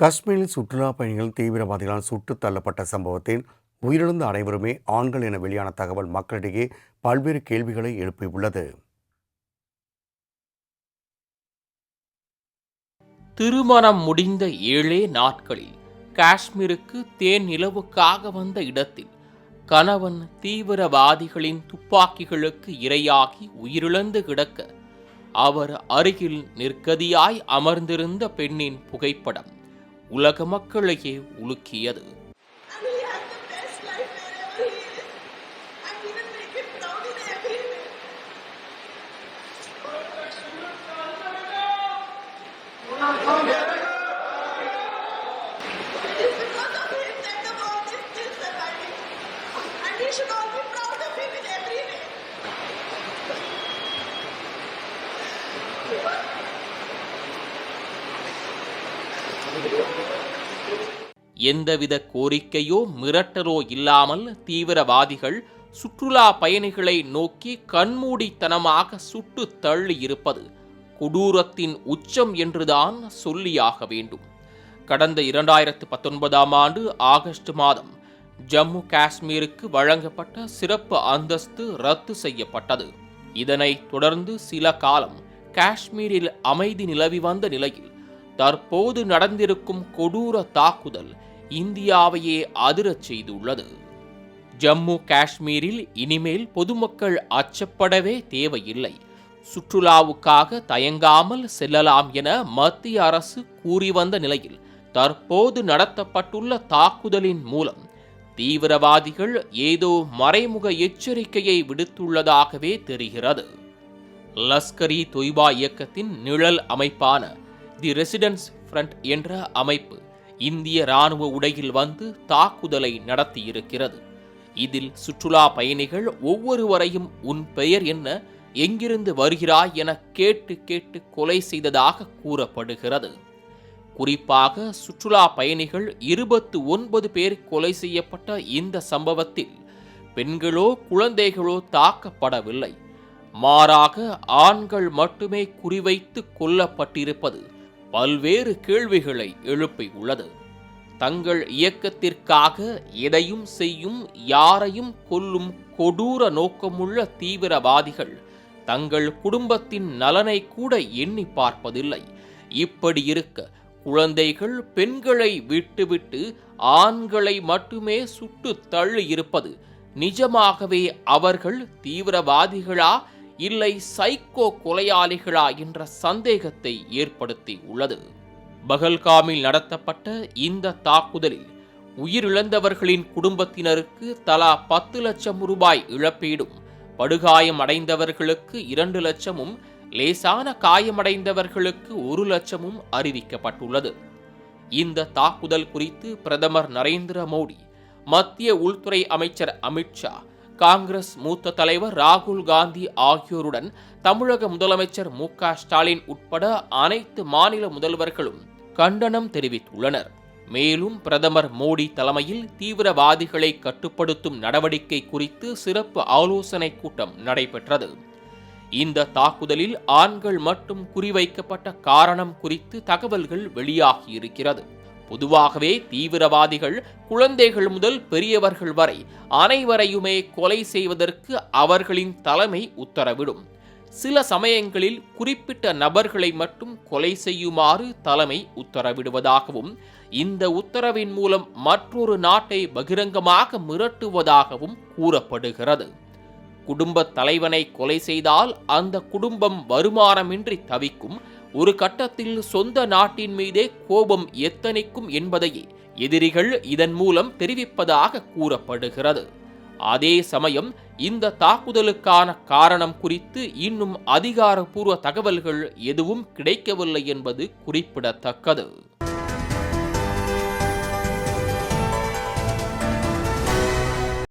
காஷ்மீரில் சுற்றுலா பயணிகள் தீவிரவாதிகளால் சுட்டுத் தள்ளப்பட்ட சம்பவத்தில் உயிரிழந்த அனைவருமே ஆண்கள் என வெளியான தகவல் மக்களிடையே பல்வேறு கேள்விகளை எழுப்பியுள்ளது. திருமணம் முடிந்த ஏழே நாட்களில் காஷ்மீருக்கு தேன் நிலவுக்காக வந்த இடத்தில் கணவன் தீவிரவாதிகளின் துப்பாக்கிகளுக்கு இரையாகி உயிரிழந்து கிடக்க அவர் அருகில் நிற்கதியாய் அமர்ந்திருந்த பெண்ணின் புகைப்படம். உலக மக்களையே உலுக்கியது And he எந்தவித கோரிக்கையோ மிரட்டலோ இல்லாமல் தீவிரவாதிகள் சுற்றுலா பயணிகளை நோக்கி கண்மூடித்தனமாக சுட்டு தள்ளி இருப்பது கொடூரத்தின் உச்சம் என்றுதான் சொல்லியாக வேண்டும். கடந்த இரண்டாயிரத்து பத்தொன்பதாம் ஆண்டு ஆகஸ்ட் மாதம் ஜம்மு காஷ்மீருக்கு வழங்கப்பட்ட சிறப்பு அந்தஸ்து ரத்து செய்யப்பட்டது. இதனைத் தொடர்ந்து சில காலம் காஷ்மீரில் அமைதி நிலவி வந்த நிலையில் தற்போது நடந்திருக்கும் கொடூர தாக்குதல் இந்தியாவையே அதிரச் செய்துள்ளது. ஜம்மு காஷ்மீரில் இனிமேல் பொதுமக்கள் அச்சப்படவே தேவையில்லை. சுற்றுலாவுக்காக தயங்காமல் செல்லலாம் என மத்திய அரசு கூறி வந்த நிலையில் தற்போது நடத்தப்பட்டுள்ள தாக்குதலின் மூலம் தீவிரவாதிகள் ஏதோ மறைமுக எச்சரிக்கையை விடுத்துள்ளதாகவே தெரிகிறது. லஸ்கரி தொய்பா இயக்கத்தின் நிழல் அமைப்பான தி ரெசிடென்ஸ் ஃப்ரண்ட் என்ற அமைப்பு இந்திய ராணுவ உடையில் வந்து தாக்குதலை நடத்தியிருக்கிறது. இதில் சுற்றுலா பயணிகள் ஒவ்வொருவரையும் உன் பெயர் என்ன எங்கிருந்து வருகிறாய் என கேட்டு கேட்டு கொலை செய்ததாக கூறப்படுகிறது. குறிப்பாக சுற்றுலா பயணிகள் இருபத்து ஒன்பது பேர் கொலை செய்யப்பட்ட இந்த சம்பவத்தில் பெண்களோ குழந்தைகளோ தாக்கப்படவில்லை. மாறாக ஆண்கள் மட்டுமே குறிவைத்து கொல்லப்பட்டிருப்பது பல்வேறு கேள்விகளை எழுப்பியுள்ளது தங்கள் இயக்கத்திற்காக எதையும் செய்யும் யாரையும் கொல்லும் கொடூர நோக்கமுள்ள தீவிரவாதிகள் தங்கள் குடும்பத்தின் நலனை கூட எண்ணி பார்ப்பதில்லை. இப்படி இருக்க குழந்தைகள் பெண்களை விட்டுவிட்டு ஆண்களை மட்டுமே சுட்டு தள்ளி இருப்பது நிஜமாகவே அவர்கள் தீவிரவாதிகளா இல்லை சைக்கோ கொலையாளிகளா என்ற சந்தேகத்தை ஏற்படுத்தி உள்ளது. பகல்காமில் நடத்தப்பட்ட இந்த தாக்குதலில் உயிரிழந்தவர்களின் குடும்பத்தினருக்கு தலா பத்து லட்சம் ரூபாய் இழப்பீடும் படுகாயம் அடைந்தவர்களுக்கு இரண்டு லட்சமும் லேசான காயமடைந்தவர்களுக்கு ஒரு லட்சமும் அறிவிக்கப்பட்டுள்ளது. இந்த தாக்குதல் குறித்து பிரதமர் நரேந்திர மோடி மத்திய உள்துறை அமைச்சர் அமித்ஷா காங்கிரஸ் மூத்த தலைவர் ராகுல் காந்தி ஆகியோருடன் தமிழக முதலமைச்சர் மு க ஸ்டாலின் உட்பட அனைத்து மாநில முதல்வர்களும் கண்டனம் தெரிவித்துள்ளனர். மேலும் பிரதமர் மோடி தலைமையில் தீவிரவாதிகளை கட்டுப்படுத்தும் நடவடிக்கை குறித்து சிறப்பு ஆலோசனை கூட்டம் நடைபெற்றது. இந்த தாக்குதலில் ஆண்கள் மட்டும் குறிவைக்கப்பட்ட காரணம் குறித்து தகவல்கள் வெளியாகியிருக்கிறது. பொதுவாகவே தீவிரவாதிகள் குழந்தைகள் முதல் பெரியவர்கள் வரை அனைவரையுமே கொலை செய்வதற்கு அவர்களின் தலைமை உத்தரவிடும். சில சமயங்களில் குறிப்பிட்ட நபர்களை மட்டும் கொலை செய்யுமாறு தலைமை உத்தரவிடுவதாகவும் இந்த உத்தரவின் மூலம் மற்றொரு நாட்டை பகிரங்கமாக மிரட்டுவதாகவும் கூறப்படுகிறது. குடும்ப தலைவனை கொலை செய்தால் அந்த குடும்பம் வருமானமின்றி தவிக்கும் ஒரு கட்டத்தில் சொந்த நாட்டின் மீதே கோபம் எத்தனைக்கும் என்பதையே எதிரிகள் இதன் மூலம் தெரிவிப்பதாக கூறப்படுகிறது. அதே சமயம் இந்த தாக்குதலுக்கான காரணம் குறித்து இன்னும் அதிகாரப்பூர்வ தகவல்கள் எதுவும் கிடைக்கவில்லை என்பது குறிப்பிடத்தக்கது.